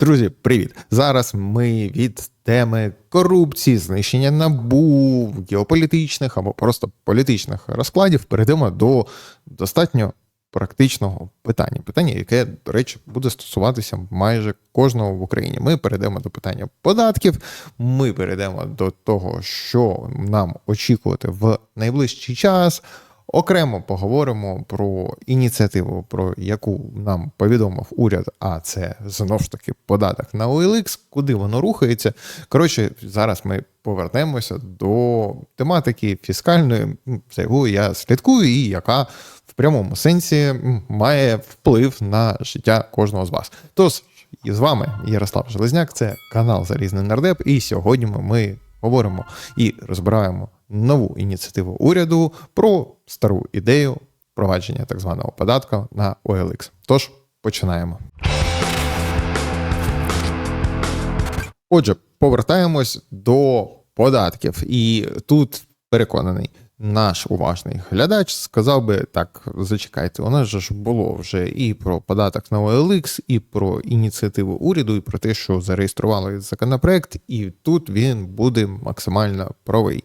Друзі, привіт! Зараз ми від теми корупції, знищення набу, геополітичних або просто політичних розкладів перейдемо до достатньо практичного питання. Питання, яке, до речі, буде стосуватися майже кожного в Україні. Ми перейдемо до питання податків. Ми перейдемо до того, що нам очікувати в найближчий час. Окремо поговоримо про ініціативу, про яку нам повідомив уряд. А це знову ж таки податок на OLX, куди воно рухається. Коротше, зараз ми повернемося до тематики фіскальної, за якою я слідкую, і яка в прямому сенсі має вплив на життя кожного з вас. Тож і з вами Ярослав Железняк, це канал Залізний Нардеп. І сьогодні ми говоримо і розбираємо нову ініціативу уряду про стару ідею впровадження так званого податку на OLX. Тож починаємо. Отже, повертаємось до податків, і тут переконаний. Наш уважний глядач сказав би так: зачекайте, у нас ж було вже і про податок на OLX, і про ініціативу уряду, і про те, що зареєстрували законопроект, і тут він буде максимально правий.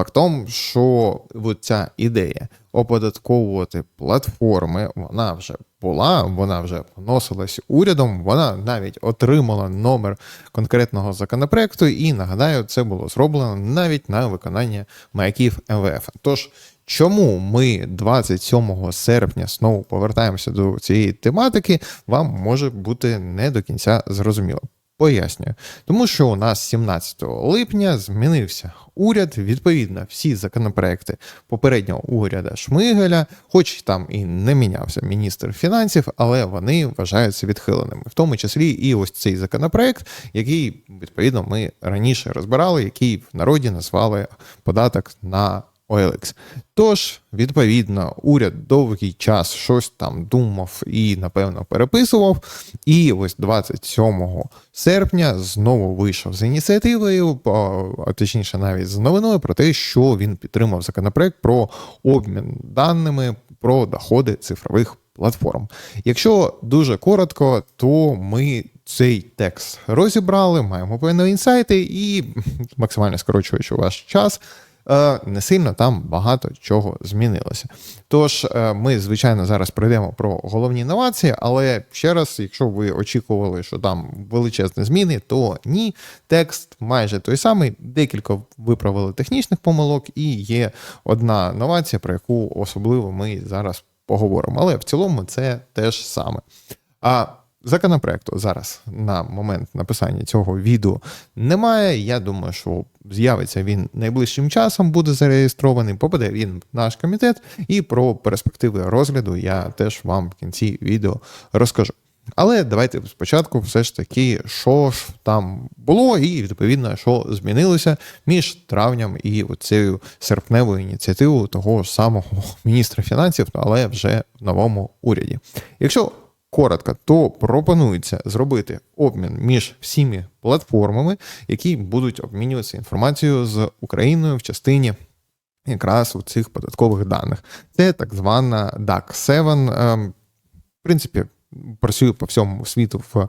Фактом, що ця ідея оподатковувати платформи, вона вже була, вона вже вносилась урядом, вона навіть отримала номер конкретного законопроекту, і нагадаю, це було зроблено навіть на виконання маяків МВФ. Тож. Чому ми 27 серпня знову повертаємося до цієї тематики, вам може бути не до кінця зрозуміло. Пояснюю, тому що у нас 17 липня змінився уряд. Відповідно, всі законопроекти попереднього уряду Шмигеля, хоч там і не мінявся міністр фінансів, але вони вважаються відхиленими, в тому числі і ось цей законопроект, який відповідно ми раніше розбирали, який в народі назвали податок на OLX. Тож, відповідно, уряд довгий час щось там думав і, напевно, переписував. І ось 27 серпня знову вийшов з ініціативою, а точніше, навіть з новиною про те, що він підтримав законопроект про обмін даними про доходи цифрових платформ. Якщо дуже коротко, то ми цей текст розібрали, маємо певні інсайти і максимально скорочуючи ваш час. Е, не сильно там багато чого змінилося. Тож е, ми, звичайно, зараз пройдемо про головні інновації, але ще раз, якщо ви очікували, що там величезні зміни, то ні, текст майже той самий, декілька виправили технічних помилок, і є одна новація, про яку особливо ми зараз поговоримо. Але в цілому це теж саме. А Законопроекту зараз на момент написання цього відео немає. Я думаю, що з'явиться він найближчим часом, буде зареєстрований, попаде він в наш комітет, і про перспективи розгляду я теж вам в кінці відео розкажу. Але давайте спочатку все ж таки, що ж там було, і відповідно, що змінилося між травням і цією серпневою ініціативою того ж самого міністра фінансів, але вже в новому уряді. Якщо коротко, то пропонується зробити обмін між всіми платформами, які будуть обмінюватися інформацією з Україною в частині якраз у цих податкових даних. Це так звана DAC 7 ем, В принципі, працює по всьому світу в е,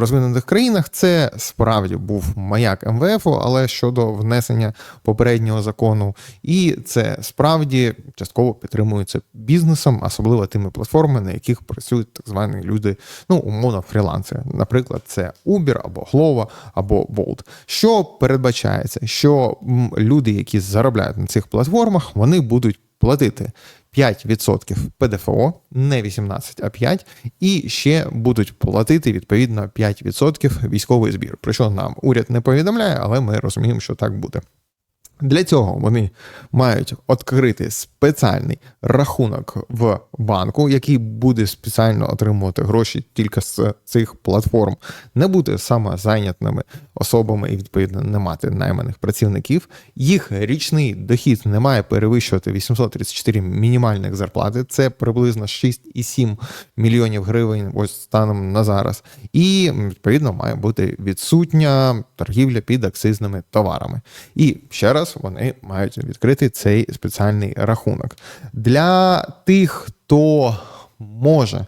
розвинених країнах. Це справді був маяк МВФ, але щодо внесення попереднього закону, і це справді частково підтримується бізнесом, особливо тими платформами, на яких працюють так звані люди, ну умовно, фрілансери. Наприклад, це Uber або Glovo, або Bolt. Що передбачається, що люди, які заробляють на цих платформах, вони будуть платити 5% ПДФО, не 18, а 5, і ще будуть платити відповідно 5% військовий збір. Про що нам уряд не повідомляє, але ми розуміємо, що так буде. Для цього вони мають відкрити спеціальний рахунок в банку, який буде спеціально отримувати гроші тільки з цих платформ, не бути самозайнятними особами і відповідно не мати найманих працівників. Їх річний дохід не має перевищувати 834 мінімальних зарплати. Це приблизно 6,7 мільйонів гривень. Ось станом на зараз. І відповідно має бути відсутня торгівля під акцизними товарами. І ще раз вони мають відкрити цей спеціальний рахунок. Для тих, хто може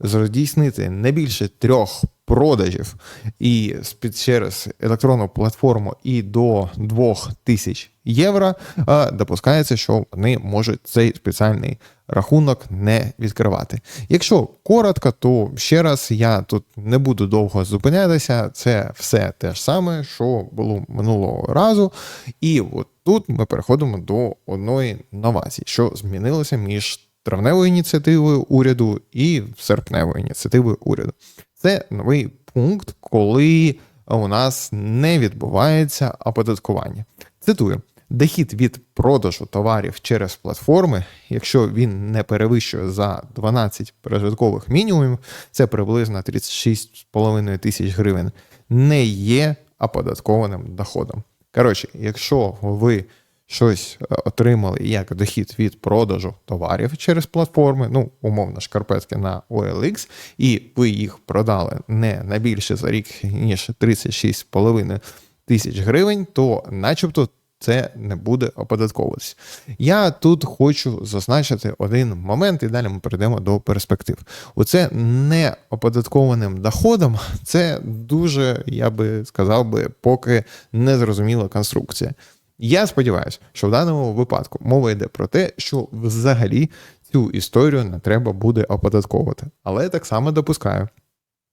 здійснити не більше трьох продажів і через електронну платформу і до 2000 євро, е, допускається, що вони можуть цей спеціальний рахунок не відкривати. Якщо коротко, то ще раз я тут не буду довго зупинятися. Це все те ж саме, що було минулого разу. І от тут ми переходимо до одної новації, що змінилося між травневою ініціативою уряду і серпневою ініціативою уряду. Це новий пункт, коли у нас не відбувається оподаткування. Цитую. Дохід від продажу товарів через платформи, якщо він не перевищує за 12 прожиткових мінімумів, це приблизно 36,5 тисяч гривень, не є оподаткованим доходом. Коротше, якщо ви щось е, отримали як дохід від продажу товарів через платформи, ну, умовно, шкарпетки на OLX, і ви їх продали не на більше за рік, ніж 36,5 тисяч гривень, то начебто це не буде оподатковуватись. Я тут хочу зазначити один момент, і далі ми перейдемо до перспектив. Оце не оподаткованим доходом, це дуже, я би сказав би, поки незрозуміла конструкція. Я сподіваюся, що в даному випадку мова йде про те, що взагалі цю історію не треба буде оподатковувати. Але так само допускаю,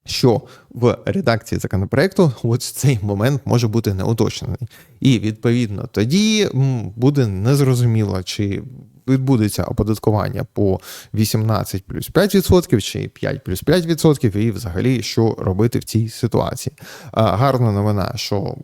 що в редакції законопроекту от цей момент може бути неуточнений. І відповідно тоді буде незрозуміло, чи відбудеться оподаткування по 18 плюс 5% чи 5 плюс 5%, і взагалі що робити в цій ситуації. Гарна новина, що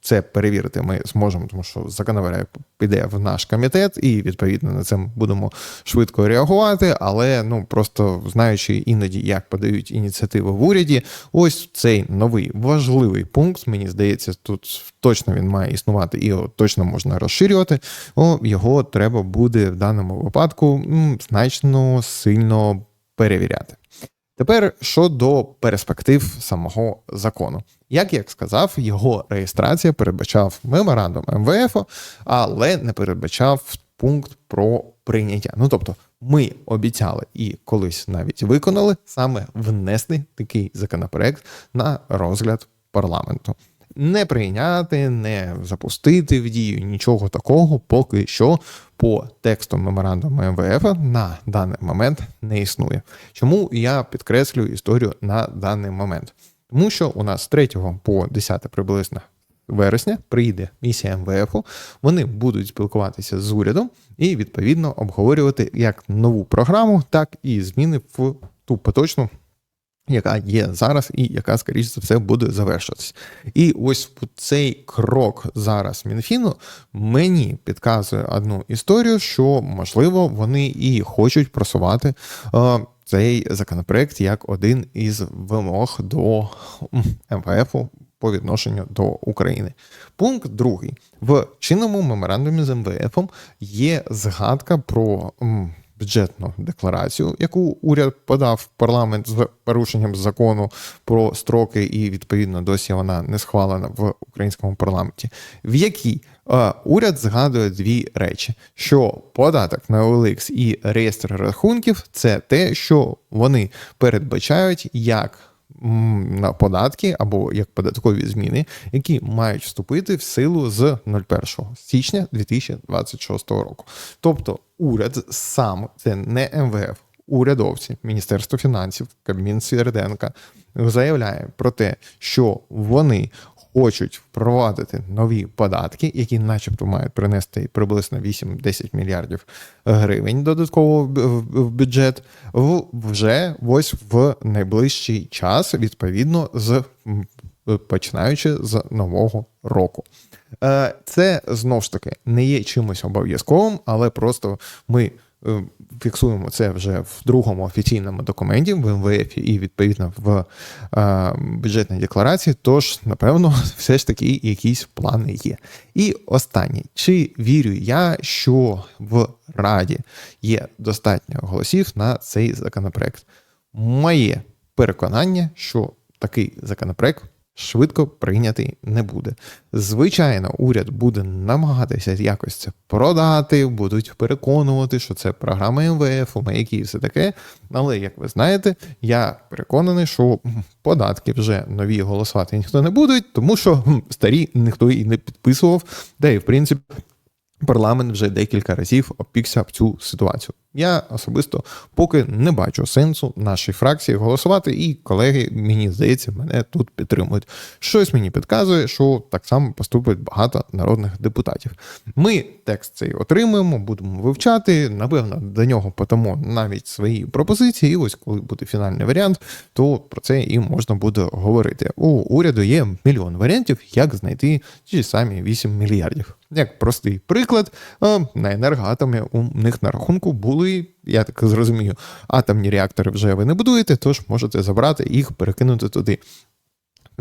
це перевірити ми зможемо, тому що законопроект піде в наш комітет, і відповідно на це будемо швидко реагувати. Але ну просто знаючи іноді, як подають ініціативи в уряді, ось цей новий важливий пункт. Мені здається, тут точно він має існувати і його точно можна розширювати. О, його треба буде даному випадку значно сильно перевіряти. Тепер щодо перспектив самого закону. Як я сказав, його реєстрація передбачав меморандум МВФ, але не передбачав пункт про прийняття. Ну тобто, ми обіцяли і колись навіть виконали саме внести такий законопроект на розгляд парламенту. Не прийняти, не запустити в дію нічого такого, поки що по тексту меморандуму МВФ на даний момент не існує. Чому я підкреслюю історію на даний момент? Тому що у нас з 3 по 10 приблизно вересня прийде місія МВФ, вони будуть спілкуватися з урядом і відповідно обговорювати як нову програму, так і зміни в ту поточну яка є зараз, і яка, скоріш за все, буде завершитись. І ось цей крок зараз Мінфіну мені підказує одну історію, що можливо вони і хочуть просувати е, цей законопроект як один із вимог до МВФ по відношенню до України. Пункт другий в чинному меморандумі з МВФ є згадка про. Бюджетну декларацію, яку уряд подав в парламент з порушенням закону про строки, і відповідно досі вона не схвалена в українському парламенті, в якій е, уряд згадує дві речі: що податок на OLX і реєстр рахунків це те, що вони передбачають як. На податки або як податкові зміни, які мають вступити в силу з 01 січня 2026 року. Тобто уряд сам, це не МВФ, урядовці, Міністерство фінансів, Кабмін Свіреденка, заявляє про те, що вони хочуть впровадити нові податки, які, начебто, мають принести приблизно 8-10 мільярдів гривень додатково в бюджет, вже ось в найближчий час, відповідно, з починаючи з нового року. Е, Це знову ж таки не є чимось обов'язковим, але просто ми фіксуємо це вже в другому офіційному документі в МВФ і відповідно в е, бюджетній декларації. Тож, напевно, все ж таки якісь плани є. І останнє, чи вірю я, що в Раді є достатньо голосів на цей законопроект? Моє переконання, що такий законопроект швидко прийнятий не буде. Звичайно, уряд буде намагатися якось це продати, будуть переконувати, що це програма МВФ, маяки і все таке. Але як ви знаєте, я переконаний, що податки вже нові голосувати ніхто не буде, тому що старі ніхто і не підписував. Да і в принципі. Парламент вже декілька разів опікся об цю ситуацію. Я особисто поки не бачу сенсу нашій фракції голосувати, і колеги, мені здається, мене тут підтримують. Щось мені підказує, що так само поступить багато народних депутатів. Ми текст цей отримуємо, будемо вивчати. Напевно, до нього подамо навіть свої пропозиції. І ось коли буде фінальний варіант, то про це і можна буде говорити. У уряду є мільйон варіантів, як знайти ті самі 8 мільярдів. Як простий приклад, на енергоатомі у них на рахунку були, я так зрозумію, атомні реактори вже ви не будуєте, тож можете забрати їх, перекинути туди.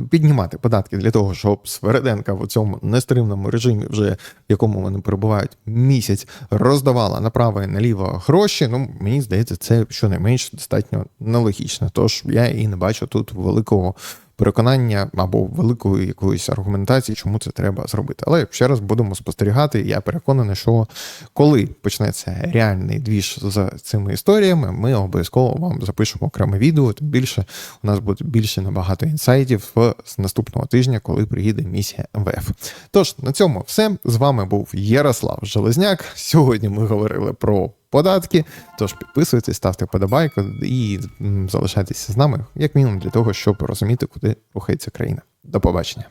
Піднімати податки для того, щоб Свереденка в цьому нестримному режимі, вже в якому вони перебувають місяць, роздавала направо і наліво гроші. Ну мені здається, це щонайменш достатньо нелогічно. Тож я і не бачу тут великого переконання або великої якоїсь аргументації, чому це треба зробити. Але ще раз будемо спостерігати. Я переконаний, що коли почнеться реальний двіж з цими історіями, ми обов'язково вам запишемо окреме відео. Тим більше у нас буде більше набагато інсайтів з наступного тижня, коли приїде місія МВФ. Тож на цьому все з вами був Ярослав Железняк. Сьогодні ми говорили про. Податки, тож підписуйтесь, ставте подобайку і залишайтеся з нами, як мінімум, для того, щоб розуміти, куди рухається країна. До побачення.